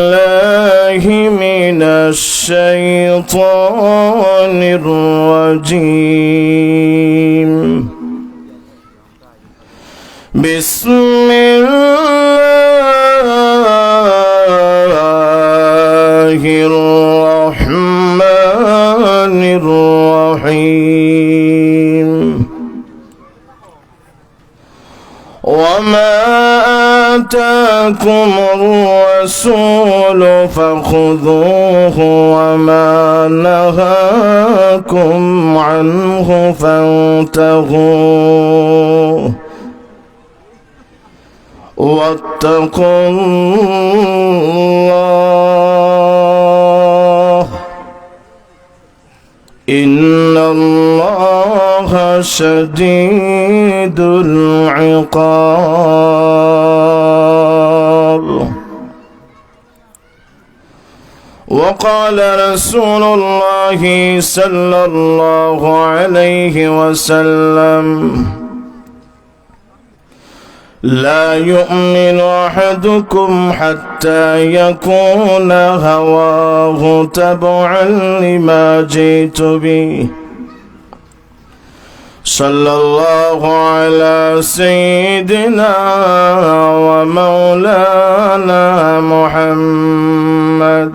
الله من الشيطان الرجيم. بسم الله الرحمن الرحيم. وما آتاكم الرسول فخذوه وما نهاكم عنه فانتهوا. واتقوا الله. إن الله شديد العقاب. وقال رسول الله صلى الله عليه وسلم لا يؤمن أحدكم حتى يكون هواه تبعا لما جئت به. صلى الله على سيدنا ومولانا محمد.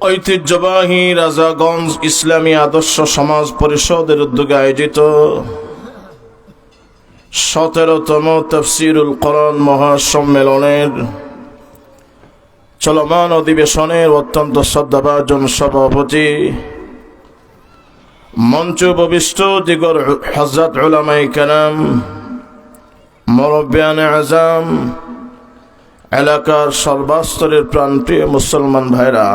ঐতিহ্যবাহী রাজাগঞ্জ ইসলামী আদর্শ সমাজ পরিষদের উদ্যোগে আয়োজিত সতেরোতম তফসিরুল করণ মহাসম্মেলনের চলমান অধিবেশনের অত্যন্ত শ্রদ্ধাভাজন সভাপতি মঞ্চ উপবিষ্ট দিগর হজরত উলামাই কালাম মরব্বিয়ান আজাম এলাকার সর্বাস্তরের প্রাণপ্রিয় মুসলমান ভাইরা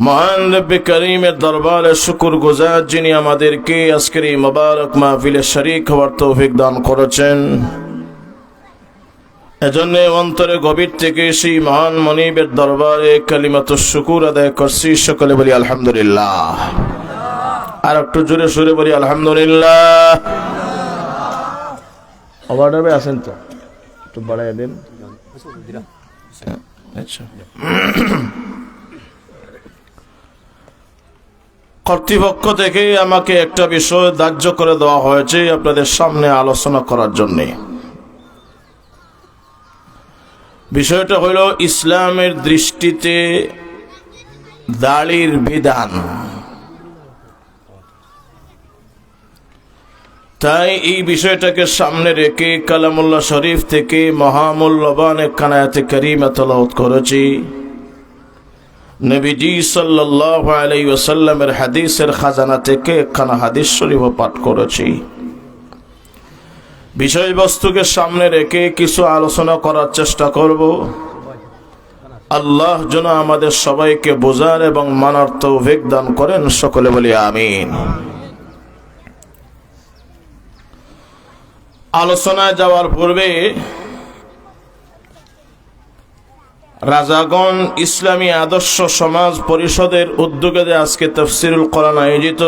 মহান রব্বি করিমের দরবারে শুকুর গুজার যিনি আমাদেরকে আজকের এই মোবারক মাহফিলে শরিক হওয়ার তৌফিক দান করেছেন। এজন্য অন্তরে গভীর থেকে সেই মহান মনিবের দরবারে কালিমাত শুকুর আদায় করছি। সকলে বলি আলহামদুলিল্লাহ। আর একটু জোরে সুরে বলি আলহামদুলিল্লাহ। আছেন তো। একটু বাড়াই দিন। আচ্ছা। কর্তৃপক্ষ থেকে আমাকে একটা বিষয় ধার্য করে দেওয়া হয়েছে আপনাদের সামনে আলোচনা করার জন্যে। বিষয়টা হলো ইসলামের দৃষ্টিতে দাড়ির বিধান। তাই এই বিষয়টাকে সামনে রেখে কালামুল্লাহ শরীফ থেকে মহামূল্যবান একখানায়াতে করিমা তলাওত করেছি। নবীজি সাল্লাহ আলাই হাদিসের খাজানা থেকে একখানা হাদিস শরীফ পাঠ করেছি। বিষয়বস্তুকে সামনে রেখে কিছু আলোচনা করার চেষ্টা করব। আল্লাহ যেন আমাদের সবাইকে বোঝার এবং মানার তৌফিক দান করেন, সকলে বলি আমিন। আলোচনায় যাওয়ার পূর্বে রাজাগণ ইসলামী আদর্শ সমাজ পরিষদের উদ্যোগে আজকে তফসিরুল কোরআন আয়োজিত,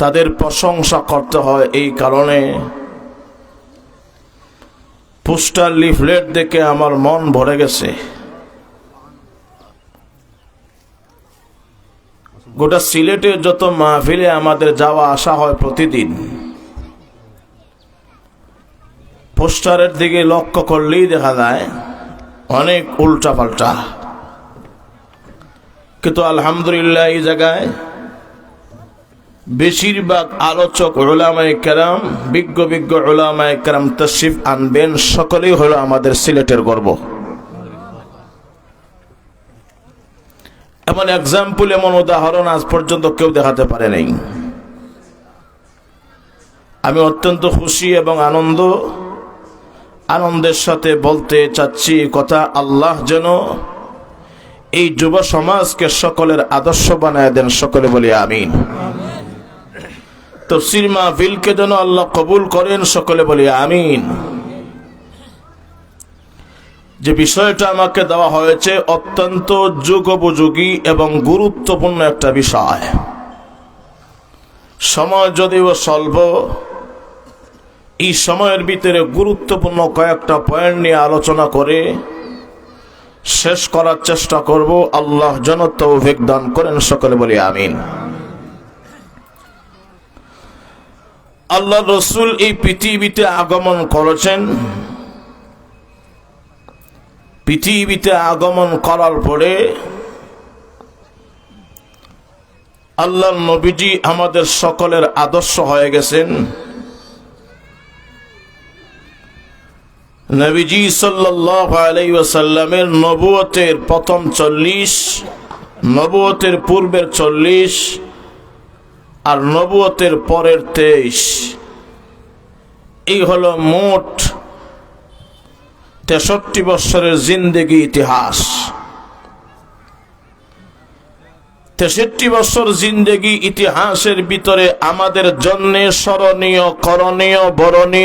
তাদের প্রশংসা করতে হয় এই কারণে। পোস্টার লিফলেট দেখে আমার মন ভরে গেছে। গোটা সিলেটে যত মাহফিলে আমাদের যাওয়া আসা হয় প্রতিদিন। পোস্টারের দিকে লক্ষ্য করলেই দেখা যায় অনেক উল্টা পাল্টা কিন্তু আলহামদুলিল্লাহ এই জায়গায় বেশিরভাগ আলোচক ওলামায় কেরাম, বিজ্ঞ বিজ্ঞ ওলামায় কেরাম তশিফ আনবেন, সকলেই হলো আমাদের সিলেটের গর্ব। এমন এক্সাম্পল এমন উদাহরণ আজ পর্যন্ত কেউ দেখাতে পারে নাই। আমি অত্যন্ত খুশি এবং আনন্দ আনন্দের সাথে বলতে চাচ্ছি, কথা আল্লাহ যেন এই যুব সমাজকে সকলের আদর্শ বানায় দেন, সকলে বলি আমিন। তফসির মাহফিলকে যেন আল্লাহ কবুল করেন, সকলে বলি আমিন। যে বিষয়টা আমাকে দেওয়া হয়েছে অত্যন্ত যুগোপযোগী এবং গুরুত্বপূর্ণ একটা বিষয়। সময় যদিও স্বল্প এই সময়ের ভিতরে গুরুত্বপূর্ণ কয়েকটা পয়েন্ট নিয়ে আলোচনা করে শেষ করার চেষ্টা করব। আল্লাহ যেন তৌফিক দান করেন সকলে বলি আমিন। আল্লাহ রসুল এই পৃথিবীতে আগমন করেছেন। পৃথিবীতে আগমন করার পরে আল্লাহ নবীজি আমাদের সকলের আদর্শ হয়ে গেছেন। নবীজি সাল্লামের নবুয়তের প্রথম চল্লিশ, নবুয়তের পূর্বের চল্লিশ আর নবুয়তের পরের তেইশ। এই হলো মোট তেষট্টি বৎসরের জিন্দেগি ইতিহাস। তেষট্টি বছর জিন্দেগি ইতিহাসের ভিতরে আমাদের জন্যে স্মরণীয়, করণীয়, বরণীয়